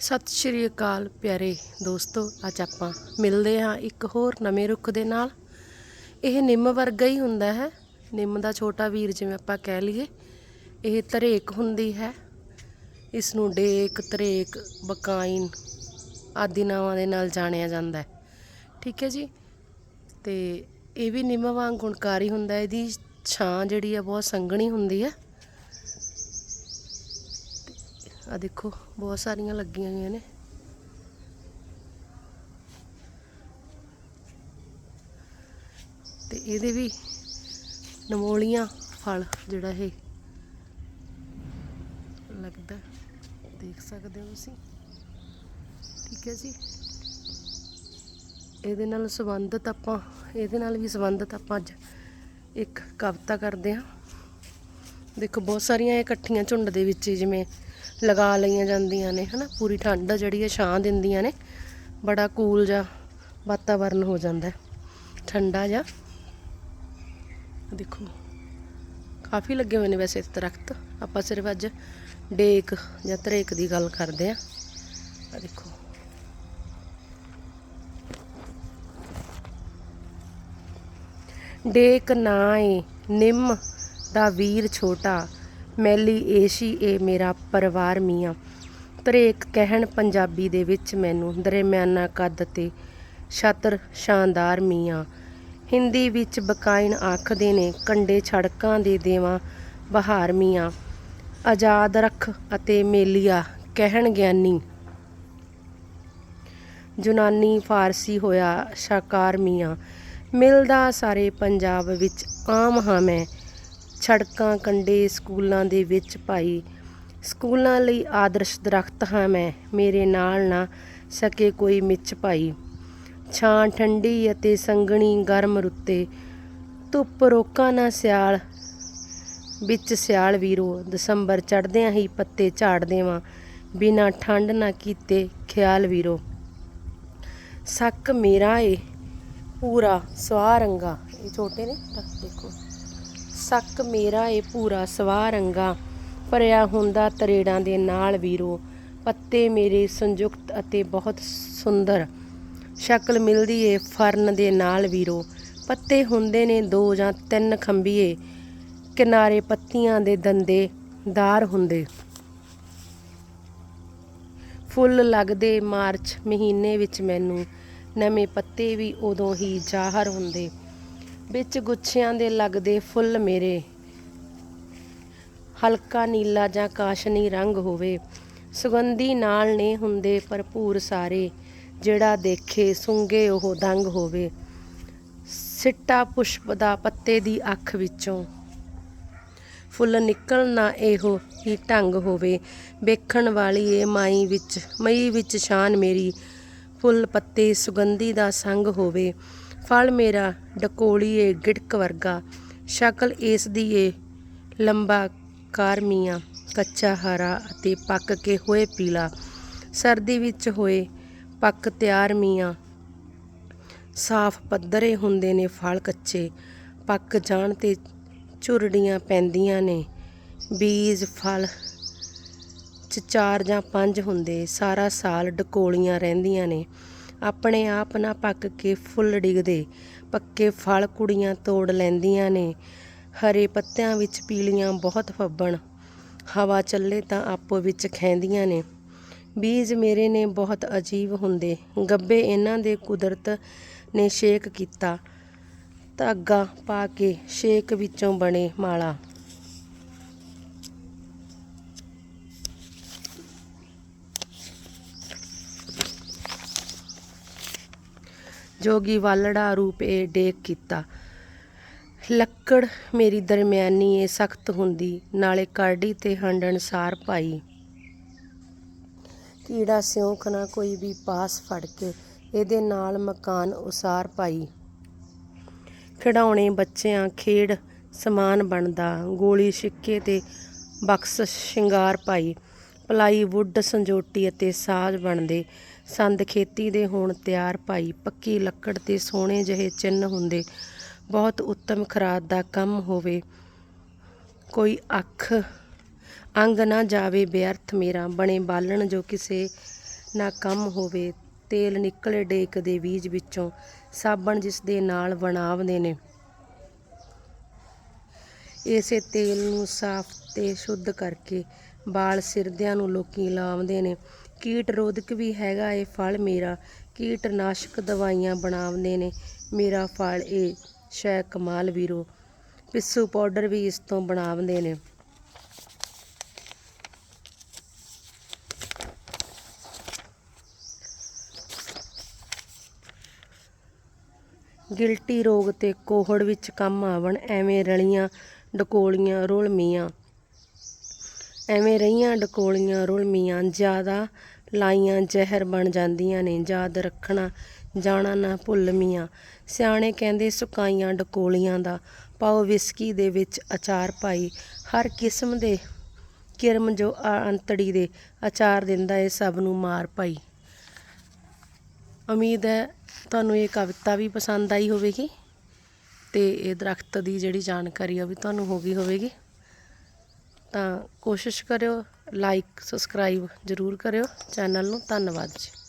ਸਤਿ ਸ਼੍ਰੀ ਅਕਾਲ ਪਿਆਰੇ ਦੋਸਤੋ, ਅੱਜ ਆਪਾਂ ਮਿਲਦੇ ਹਾਂ ਇੱਕ ਹੋਰ ਨਵੇਂ ਰੁੱਖ ਦੇ ਨਾਲ। ਇਹ ਨਿੰਮ ਵਰਗਾ ਹੀ ਹੁੰਦਾ ਹੈ। ਨਿੰਮ ਦਾ ਛੋਟਾ ਵੀਰ ਜਿਵੇਂ ਆਪਾਂ ਕਹਿ ਲਈਏ, ਇਹ ਤਰੇਕ ਹੁੰਦੀ ਹੈ। ਇਸ ਨੂੰ ਡੇਕ, ਤਰੇਕ ਬਕਾਈਨ ਆਦਿ ਨਾਵਾਂ ਦੇ ਨਾਲ ਜਾਣਿਆ ਜਾਂਦਾ ਹੈ। ਠੀਕ ਹੈ ਜੀ? ਤੇ ਇਹ ਵੀ ਨਿੰਮ ਵਾਂਗ ਗੁਣਕਾਰੀ ਹੁੰਦਾ ਹੈ। ਇਹਦੀ ਛਾਂ ਜਿਹੜੀ ਆ ਬਹੁਤ ਸੰਘਣੀ ਹੁੰਦੀ ਹੈ। ਆ ਦੇਖੋ, ਬਹੁਤ ਸਾਰੀਆਂ ਲੱਗੀਆਂ ਹੋਈਆਂ ਨੇ। ਤੇ ਇਹਦੇ ਵੀ ਨਮੋਲੀਆਂ ਫਲ ਜਿਹੜਾ ਇਹ ਲੱਗਦਾ ਦੇਖ ਸਕਦੇ ਹੋ ਤੁਸੀਂ? ਠੀਕ ਹੈ ਜੀ। ਇਹਦੇ ਨਾਲ ਸੰਬੰਧਿਤ ਆਪਾਂ, ਇਹਦੇ ਨਾਲ ਵੀ ਸੰਬੰਧਿਤ ਆਪਾਂ ਅੱਜ ਇੱਕ ਕਵਿਤਾ ਕਰਦੇ ਹਾਂ। ਦੇਖੋ, ਬਹੁਤ ਸਾਰੀਆਂ ਇਹ ਇਕੱਠੀਆਂ ਝੁੰਡ ਦੇ ਵਿੱਚ ਹੀ ਜਿਵੇਂ ਲਗਾ ਲਈਆਂ ਜਾਂਦੀਆਂ ਨੇ, ਹਨਾ? ਪੂਰੀ ਠੰਡ ਆ ਜਿਹੜੀ ਹੈ ਛਾਂ ਦਿੰਦੀਆਂ ਨੇ, ਬੜਾ ਕੂਲ ਜਾਂ ਵਾਤਾਵਰਨ ਹੋ ਜਾਂਦਾ ਠੰਡਾ ਜਾਂ ਦੇਖੋ, ਕਾਫੀ ਲੱਗੇ ਹੋਏ ਨੇ ਵੈਸੇ ਇਸ ਦਰਖਤ। ਆਪਾਂ ਸਿਰਫ ਅੱਜ ਡੇਕ ਜਾਂ ਤਰੇਕ ਦੀ ਗੱਲ ਕਰਦੇ ਆ ਆ ਦੇਖੋ। ਡੇਕ ਨਾ ਏ, ਨਿੰਮ ਦਾ ਵੀਰ ਛੋਟਾ, ਮੈਲੀ ਏਸ਼ੀ ਏ ਮੇਰਾ ਪਰਿਵਾਰ ਮੀਆਂ। ਤਰੇਕ ਕਹਿਣ ਪੰਜਾਬੀ ਦੇ ਵਿੱਚ ਮੈਨੂੰ ਦਰਮਿਆਨਾ ਕੱਦ ਤੇ ਛਤਰ ਸ਼ਾਨਦਾਰ ਮੀਆਂ। ਹਿੰਦੀ ਵਿੱਚ ਬਕਾਇਨ ਆਖਦੇ ਨੇ, ਕੰਡੇ ਛੜਕਾਂ ਦੇ ਦੇਵਾਂ ਬਹਾਰ ਮੀਆਂ। ਆਜ਼ਾਦ ਰੱਖ ਅਤੇ ਮੇਲੀਆ ਕਹਿਣ ਗਿਆਨੀ। ਯੂਨਾਨੀ ਫਾਰਸੀ ਹੋਇਆ ਸ਼ਾਕਾਰ ਮੀਆਂ। ਮਿਲਦਾ ਸਾਰੇ ਪੰਜਾਬ ਵਿੱਚ ਆਮ ਹਾਂ ਮੈਂ। ਛੜਕਾਂ ਕੰਡੇ ਸਕੂਲਾਂ ਦੇ ਵਿੱਚ ਭਾਈ। ਸਕੂਲਾਂ ਲਈ ਆਦਰਸ਼ ਦਰਖਤ ਹਾਂ ਮੈਂ, ਮੇਰੇ ਨਾਲ ਨਾ ਸਕੇ ਕੋਈ ਮਿੱਚ ਭਾਈ। ਛਾਂ ਠੰਡੀ ਅਤੇ ਸੰਘਣੀ ਗਰਮ ਰੁੱਤੇ, ਧੁੱਪ ਰੋਕਾਂ ਨਾ ਸਿਆਲ, ਵਿੱਚ ਸਿਆਲ ਵੀਰੋ। ਦਸੰਬਰ ਚੜਦਿਆਂ ਹੀ ਪੱਤੇ ਝਾੜ ਦੇਵਾਂ, ਬਿਨਾ ਠੰਡ ਨਾ ਕੀਤੇ ਖਿਆਲ ਵੀਰੋ। ਸੱਕ ਮੇਰਾ ਏ, ਪੂਰਾ ਸਵਾਹ ਰੰਗਾ। ਇਹ ਛੋਟੇ ਨੇ ਦੇਖੋ। ਸੱਕ ਮੇਰਾ ਏ ਪੂਰਾ ਸਵਾਹ ਰੰਗਾ, ਭਰਿਆ ਹੁੰਦਾ ਤਰੇੜਾਂ ਦੇ ਨਾਲ ਵੀਰੋ, ਪੱਤੇ ਮੇਰੇ ਸੰਯੁਕਤ ਅਤੇ ਬਹੁਤ ਸੁੰਦਰ। ਸ਼ਕਲ ਮਿਲਦੀ ਏ ਫਰਨ ਦੇ ਨਾਲ ਵੀਰੋ, ਪੱਤੇ ਹੁੰਦੇ ਨੇ ਦੋ ਜਾਂ ਤਿੰਨ ਖੰਭੀਏ, ਕਿਨਾਰੇ ਪੱਤੀਆਂ ਦੇ ਦੰਦੇ ਦਾਰ ਹੁੰਦੇ। ਫੁੱਲ ਲੱਗਦੇ ਮਾਰਚ ਮਹੀਨੇ ਵਿੱਚ ਮੈਨੂੰ, ਨਵੇਂ ਪੱਤੇ ਵੀ ਉਦੋਂ ਹੀ ਜ਼ਾਹਰ ਹੁੰਦੇ। ਵਿੱਚ ਗੁੱਛਿਆਂ ਦੇ ਲੱਗਦੇ ਫੁੱਲ ਮੇਰੇ। ਹਲਕਾ ਨੀਲਾ ਜਾਂ ਕਾਸ਼ਨੀ ਰੰਗ ਹੋਵੇ, ਸੁਗੰਧੀ ਨਾਲ ਨੇ ਹੁੰਦੇ ਭਰਪੂਰ ਸਾਰੇ, ਜਿਹੜਾ ਦੇਖੇ ਸੁੰਗੇ ਉਹ ਦੰਗ ਹੋਵੇ। ਸਿੱਟਾ ਪੁਸ਼ਪ ਦਾ ਪੱਤੇ ਦੀ ਅੱਖ ਵਿੱਚੋਂ। ਫੁੱਲ ਨਿਕਲਣਾ ਇਹੋ ਹੀ ਢੰਗ ਹੋਵੇ, ਵੇਖਣ ਵਾਲੀ ਏ ਮਾਈ ਵਿੱਚ, ਮਈ ਵਿੱਚ ਸ਼ਾਨ ਮੇਰੀ। ਫੁੱਲ ਪੱਤੇ ਸੁਗੰਧੀ ਦਾ ਸੰਗ ਹੋਵੇ ਫਲ ਮੇਰਾ ਡਕੋਲੀ ਏ ਗਿੜਕ ਵਰਗਾ, ਸ਼ਕਲ ਇਸ ਦੀ ਏ ਲੰਬਾ ਕਾਰ ਮੀਆਂ, ਕੱਚਾ ਹਰਾ ਅਤੇ ਪੱਕ ਕੇ ਹੋਏ ਪੀਲਾ। ਸਰਦੀ ਵਿੱਚ ਹੋਏ ਪੱਕ ਤਿਆਰ ਮੀਆਂ, ਸਾਫ਼ ਪੱਧਰੇ ਹੁੰਦੇ ਨੇ ਫਲ ਕੱਚੇ, ਪੱਕ ਜਾਣ ਤੇ ਝੁਰੜੀਆਂ ਪੈਂਦੀਆਂ ਨੇ, ਬੀਜ, ਫਲ ਚ ਚਾਰ ਜਾਂ ਪੰਜ ਹੁੰਦੇ, ਸਾਰਾ ਸਾਲ ਡਕੋਲੀਆਂ ਰਹਿੰਦੀਆਂ ਨੇ। ਆਪਣੇ ਆਪ ਨਾ ਪੱਕ ਕੇ ਫੁੱਲ ਡਿੱਗਦੇ। ਪੱਕੇ ਫਲ ਕੁੜੀਆਂ ਤੋੜ ਲੈਂਦੀਆਂ ਨੇ। ਹਰੇ ਪੱਤਿਆਂ ਵਿੱਚ ਪੀਲੀਆਂ ਬਹੁਤ ਫੱਬਣ। ਹਵਾ ਚੱਲੇ ਤਾਂ ਆਪੋ ਵਿੱਚ ਖੈਂਦੀਆਂ ਨੇ। ਬੀਜ ਮੇਰੇ ਨੇ ਬਹੁਤ ਅਜੀਬ ਹੁੰਦੇ। ਗੱਬੇ ਇਹਨਾਂ ਦੇ ਕੁਦਰਤ ਨੇ ਸ਼ੇਕ ਕੀਤਾ। ਧਾਗਾ ਪਾ ਕੇ ਸ਼ੇਕ ਵਿੱਚੋਂ ਬਣੇ ਮਾਲਾ। ਜੋਗੀ ਵਾਲੜਾ ਰੂਪ ਏ ਡੇਕ ਕੀਤਾ। ਲੱਕੜ ਮੇਰੀ ਦਰਮਿਆਨੀ ਏ ਸਖਤ ਹੁੰਦੀ, ਨਾਲੇ ਕਾਢੀ ਤੇ ਹੰਡਣ ਸਾਰ ਪਾਈ। ਕੀੜਾ ਸਿਉਂਖ ਨਾ ਕੋਈ ਵੀ ਪਾਸ ਫੜ ਕੇ, ਇਹਦੇ ਨਾਲ ਮਕਾਨ ਉਸਾਰ ਪਾਈ। ਖਿਡੌਣੇ ਬੱਚਿਆਂ ਖੇਡ ਸਮਾਨ ਬਣਦਾ, ਗੋਲੀ ਸਿੱਕੇ ਤੇ ਬਕਸ ਸ਼ਿੰਗਾਰ ਪਾਈ। ਪਲਾਈ ਵੁੱਡ ਸੰਜੋਟੀ ਅਤੇ ਸਾਜ਼ ਬਣਦੇ। ਸੰਦ ਖੇਤੀ ਦੇ ਹੋਣ ਤਿਆਰ ਭਾਈ ਪੱਕੀ ਲੱਕੜ ਤੇ ਸੋਹਣੇ ਜਿਹੇ ਚਿੰਨ ਹੁੰਦੇ। ਬਹੁਤ ਉੱਤਮ ਖਰਾਦ ਦਾ ਕੰਮ ਹੋਵੇ। ਕੋਈ ਅੱਖ ਅੰਗ ਨਾ ਜਾਵੇ, ਬੇਅਰਥ ਮੇਰਾ। ਬਣੇ ਬਾਲਣ ਜੋ ਕਿਸੇ ਨਾ ਕੰਮ ਹੋਵੇ, ਤੇਲ ਨਿਕਲੇ ਡੇਕ ਦੇ ਬੀਜ ਵਿੱਚੋਂ। ਸਾਬਣ ਜਿਸ ਦੇ ਨਾਲ ਬਣਾਉਂਦੇ ਨੇ। ਇਸੇ ਤੇਲ ਨੂੰ ਸਾਫ਼ ਤੇ ਸ਼ੁੱਧ ਕਰਕੇ ਬਾਲ ਸਿਰਦਿਆਂ ਨੂੰ ਲੋਕੀ ਲਾਉਂਦੇ ਨੇ। ਕੀਟ ਰੋਧਕ ਵੀ ਹੈਗਾ ਇਹ ਫਲ ਮੇਰਾ। ਕੀਟਨਾਸ਼ਕ ਦਵਾਈਆਂ ਬਣਾਉਂਦੇ ਨੇ। ਮੇਰਾ ਫਲ ਇਹ ਸ਼ੈ ਕਮਾਲ ਵੀਰੋ। ਪਿੱਸੂ ਪਾਊਡਰ ਵੀ ਇਸ ਤੋਂ ਬਣਾਉਂਦੇ ਨੇ। ਗਿਲਟੀ ਰੋਗ ਤੇ ਕੋਹੜ ਵਿੱਚ ਕੰਮ ਆਵਣ, ਐਵੇਂ ਰਲੀਆਂ ਡਕੋਲੀਆਂ ਰੁਲਮੀਆਂ ਐਵੇਂ ਰਹੀਆਂ ਡਕੋਲੀਆਂ, ਰੁਲਮੀਆਂ, ਜ਼ਿਆਦਾ ਲਾਈਆਂ ਜ਼ਹਿਰ ਬਣ ਜਾਂਦੀਆਂ ਨੇ, ਯਾਦ ਰੱਖਣਾ, ਜਾਣਾ ਨਾ ਭੁੱਲ ਮੀਆਂ। ਸਿਆਣੇ ਕਹਿੰਦੇ ਸੁਕਾਈਆਂ ਡਕੋਲੀਆਂ ਦਾ, ਪਾਓ ਵਿਸਕੀ ਦੇ ਵਿੱਚ ਅਚਾਰ ਪਾਈ। ਹਰ ਕਿਸਮ ਦੇ ਕਿਰਮ ਜੋ ਅੰਤੜੀ ਦੇ, ਅਚਾਰ ਦਿੰਦਾ ਏ ਸਭ ਨੂੰ ਮਾਰ ਪਾਈ। ਉਮੀਦ ਹੈ ਤੁਹਾਨੂੰ ਇਹ ਕਵਿਤਾ ਵੀ ਪਸੰਦ ਆਈ ਹੋਵੇਗੀ ਤੇ ਇਹ ਦਰਖਤ ਦੀ ਜਿਹੜੀ ਜਾਣਕਾਰੀ ਆ ਵੀ ਤੁਹਾਨੂੰ ਹੋ ਗਈ ਹੋਵੇਗੀ। ਤਾਂ ਕੋਸ਼ਿਸ਼ ਕਰਿਓ ਲਾਈਕ ਸਬਸਕ੍ਰਾਈਬ ਜ਼ਰੂਰ ਕਰਿਓ। ਚੈਨਲ ਨੂੰ ਧੰਨਵਾਦ ਜੀ।